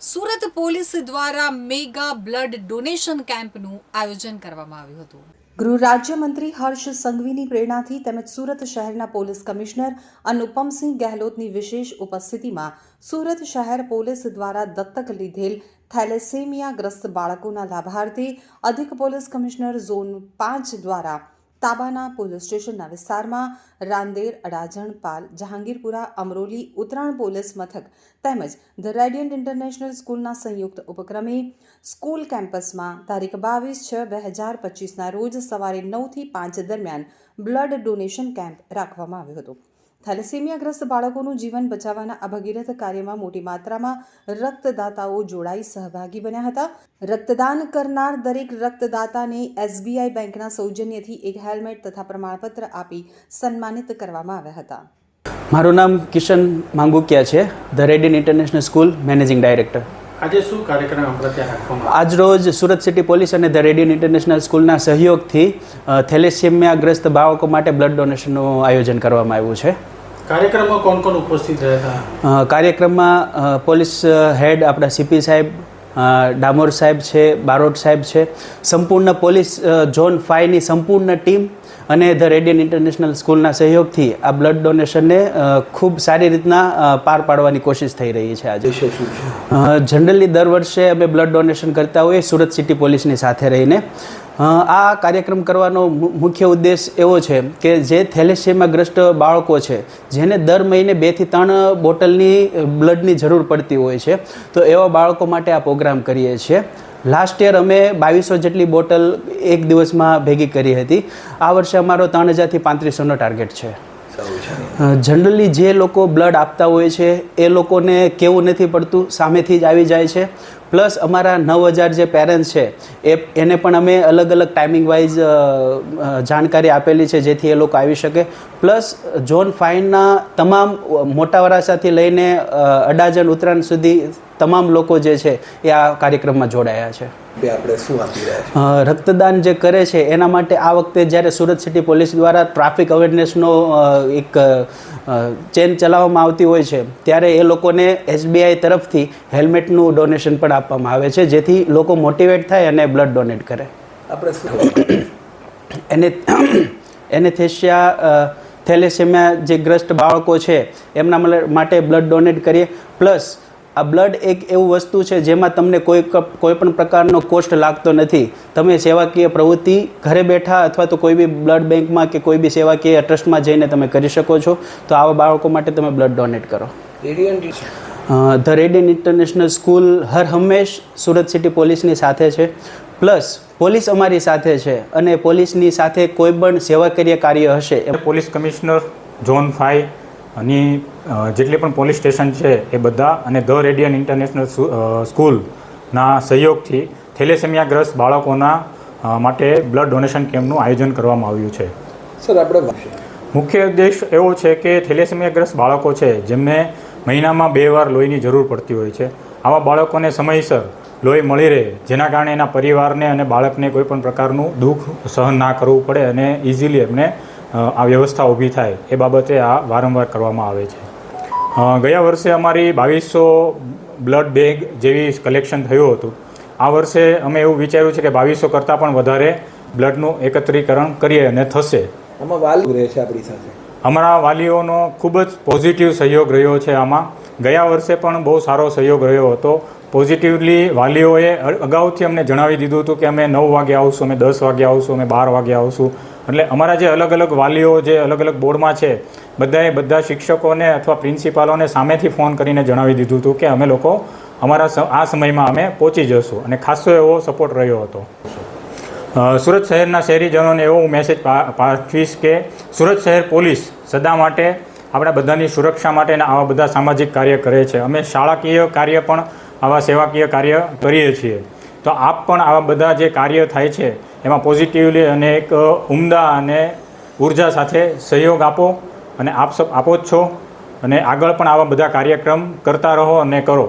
Surat police દ્વારા mega blood donation કેમ્પનું આયોજન કરવામાં આવ્યું હતું. ગૃહ રાજ્યમંત્રી હર્ષ સંઘવીની પ્રેરણાથી તેમજ સુરત શહેરના પોલીસ કમિશનર અનુપમસિંહ ગહેલોતની વિશેષ ઉપસ્થિતિમાં સુરત શહેર પોલીસ દ્વારા દત્તક લીધેલ થેલેસેમિયાગ્રસ્ત બાળકોના લાભાર્થી અધિક પોલીસ કમિશનર ઝોન પાંચ દ્વારા તાબાના પોલીસ સ્ટેશનના વિસ્તારમાં રાંદેર, અડાજણ, પાલ, જહાંગીરપુરા, અમરોલી, ઉત્તરાયણ પોલીસ મથક તેમજ ધ રેડિયન્ટ ઇન્ટરનેશનલ સ્કૂલના સંયુક્ત ઉપક્રમે સ્કૂલ કેમ્પસમાં તારીખ બાવીસ છ બે હજાર પચીસના રોજ સવારે નવથી પાંચ દરમિયાન બ્લડ ડોનેશન કેમ્પ રાખવામાં આવ્યો હતો. થેલેસેમિયાગ્રસ્ત બાળકોનું જીવન બચાવવાના અભગીરથ કાર્યમાં મોટી માત્રામાં રક્તદાતાઓ જોડાઈ સહભાગી બન્યા હતા. રક્તદાન કરનાર દરેક રક્તદાતાને એસબીઆઈ બેંકના સૌજન્યથી એક હેલ્મેટ તથા પ્રમાણપત્ર આપી સન્માનિત કરવામાં આવ્યા હતા. મારું નામ કિશન માંગુકિયા છે the Radiant International School managing director. આજે શું કાર્યક્રમ આજ રોજ સુરત સિટી પોલીસ અને ધ રેડિયન ઇન્ટરનેશનલ સ્કૂલના સહયોગથી થેલેસેમિયાગ્રસ્ત બાળકો માટે બ્લડ ડોનેશનનું આયોજન કરવામાં આવ્યું છે. કાર્યક્રમમાં કોણ કોણ ઉપસ્થિત રહ્યા હતા? કાર્યક્રમમાં પોલીસ હેડ આપણા સીપી સાહેબ ડામોર સાહેબ છે બારોટ સાહેબ છે સંપૂર્ણ પોલીસ ઝોન ફાઈવની સંપૂર્ણ ટીમ અને ધ રેડિયન ઇન્ટરનેશનલ સ્કૂલના સહયોગથી આ બ્લડ ડોનેશનને ખૂબ સારી રીતના પાર પાડવાની કોશિશ થઈ રહી છે આજે. જનરલી દર વર્ષે અમે બ્લડ ડોનેશન કરતા હોઈએ સુરત સિટી પોલીસની સાથે રહીને. આ કાર્યક્રમ કરવાનો મુખ્ય ઉદ્દેશ એવો છે કે જે થેલેસેમિયાગ્રસ્ત બાળકો છે જેને દર મહિને બેથી ત્રણ બોટલની બ્લડની જરૂર પડતી હોય છે તો એવા બાળકો માટે આ પ્રોગ્રામ કરીએ છીએ. લાસ્ટ યર અમે બાવીસો જેટલી બોટલ એક દિવસમાં ભેગી કરી હતી. આ વર્ષે અમારો ત્રણ હજારથી પાંત્રીસોનો ટાર્ગેટ છે. જનરલી જે લોકો બ્લડ આપતા હોય છે એ લોકોને કેવું નથી પડતું સામેથી જ આવી જાય છે. પ્લસ અમારા નવ હજાર જે પેરેન્ટ્સ છે એ એને પણ અમે અલગ અલગ ટાઈમિંગ વાઇઝ જાણકારી આપેલી છે જેથી એ લોકો આવી શકે. પ્લસ ઝોન ફાઇનના તમામ મોટા વરાસાથી લઈને અડાજણ ઉત્તરાયણ સુધી તમામ લોકો જે છે એ આ કાર્યક્રમમાં જોડાયા છે. આપણે શું આપી રહ્યા રક્તદાન જે કરે છે એના માટે આ વખતે જ્યારે સુરત સિટી પોલીસ દ્વારા ટ્રાફિક અવેરનેસનો એક ચેન ચલાવવામાં આવતી હોય છે ત્યારે એ લોકોને એસબીઆઈ તરફથી હેલ્મેટનું ડોનેશન પણ આપવામાં આવે છે જેથી લોકો મોટિવેટ થાય અને બ્લડ ડોનેટ કરે. આપણે એને એનેથેશિયા થેલેસેમિયા જે ગ્રસ્ત બાળકો છે એમના માટે બ્લડ ડોનેટ કરીએ. પ્લસ આ બ્લડ એક એવું વસ્તુ છે જેમાં તમને કોઈ કોઈ પણ પ્રકારનો કોસ્ટ લાગતો નથી. તમે સેવાકીય પ્રવૃત્તિ ઘરે બેઠા અથવા તો કોઈ બી બ્લડ બેંકમાં કે કોઈ બી સેવાકીય ટ્રસ્ટમાં જઈને તમે કરી શકો છો. તો આવા બાળકો માટે તમે બ્લડ ડોનેટ કરો. Radiant the Radiant International School હર હંમેશ સુરત સિટી પોલીસની સાથે છે. પ્લસ પોલીસ અમારી સાથે છે અને પોલીસની સાથે કોઈ પણ સેવાકીય કાર્ય હશે એ પોલીસ કમિશનર ઝોન ફાઈવ અને જેટલી પણ પોલીસ સ્ટેશન છે એ બધા અને ધ રેડિયન ઇન્ટરનેશનલ સ્કૂલના સહયોગથી થેલેસેમિયાગ્રસ્ત બાળકોના માટે બ્લડ ડોનેશન કેમ્પનું આયોજન કરવામાં આવ્યું છે. સર આપણે મુખ્ય ઉદ્દેશ એવો છે કે થેલેસેમિયાગ્રસ્ત બાળકો છે જેમને મહિનામાં બે વાર લોહીની જરૂર પડતી હોય છે. આવા બાળકોને સમયસર લોહી મળી રહે, જેના કારણે એના પરિવારને અને બાળકને કોઈ પણ પ્રકારનું દુઃખ સહન ના કરવું પડે અને ઇઝીલી એમને આ વ્યવસ્થા ઊભી થાય, એ બાબતે આ વારંવાર કરવામાં આવે છે. ગયા વર્ષે અમારી બાવીસો બ્લડ બેગ જેવી કલેક્શન થયું હતું. આ વર્ષે અમે એવું વિચાર્યું છે કે બાવીસો કરતાં પણ વધારે બ્લડનું એકત્રીકરણ કરીએ અને થશે. આમાં વાલ રહે છે આપણી સાથે. અમારા વાલીઓનો ખૂબ જ પોઝિટિવ સહયોગ રહ્યો છે આમાં. ગયા વર્ષે પણ બહુ સારો સહયોગ રહ્યો હતો. પોઝિટિવલી વાલીઓએ અગાઉથી અમને જણાવી દીધું હતું કે અમે નવ વાગે આવશું, અમે દસ વાગે આવશું, અમે બાર વાગે આવશું. એટલે અમારા જે અલગ અલગ વાલીઓ જે અલગ અલગ બોર્ડમાં છે, બધાએ બધા શિક્ષકોને અથવા પ્રિન્સિપાલોને સામેથી ફોન કરીને જણાવી દીધું હતું કે અમે લોકો અમારા આ સમયમાં અમે પહોંચી જશું. અને ખાસો એવો સપોર્ટ રહ્યો હતો. સુરત શહેરના શહેરીજનોને એવો હું મેસેજ પાઠવીશ કે સુરત શહેર પોલીસ સદા માટે આપણા બધાની સુરક્ષા માટે આવા બધા સામાજિક કાર્ય કરે છે. અમે શાળાકીય કાર્ય પણ આવા સેવાકીય કાર્ય કરીએ છીએ. તો આપ પણ આવા બધા જે કાર્ય થાય છે, એમાં પોઝિટિવલી અને એક ઉમદા અને ઊર્જા સાથે સહયોગ આપો અને આપ આપો જ છો અને આગળ પણ આવા બધા કાર્યક્રમ કરતા રહો અને કરો.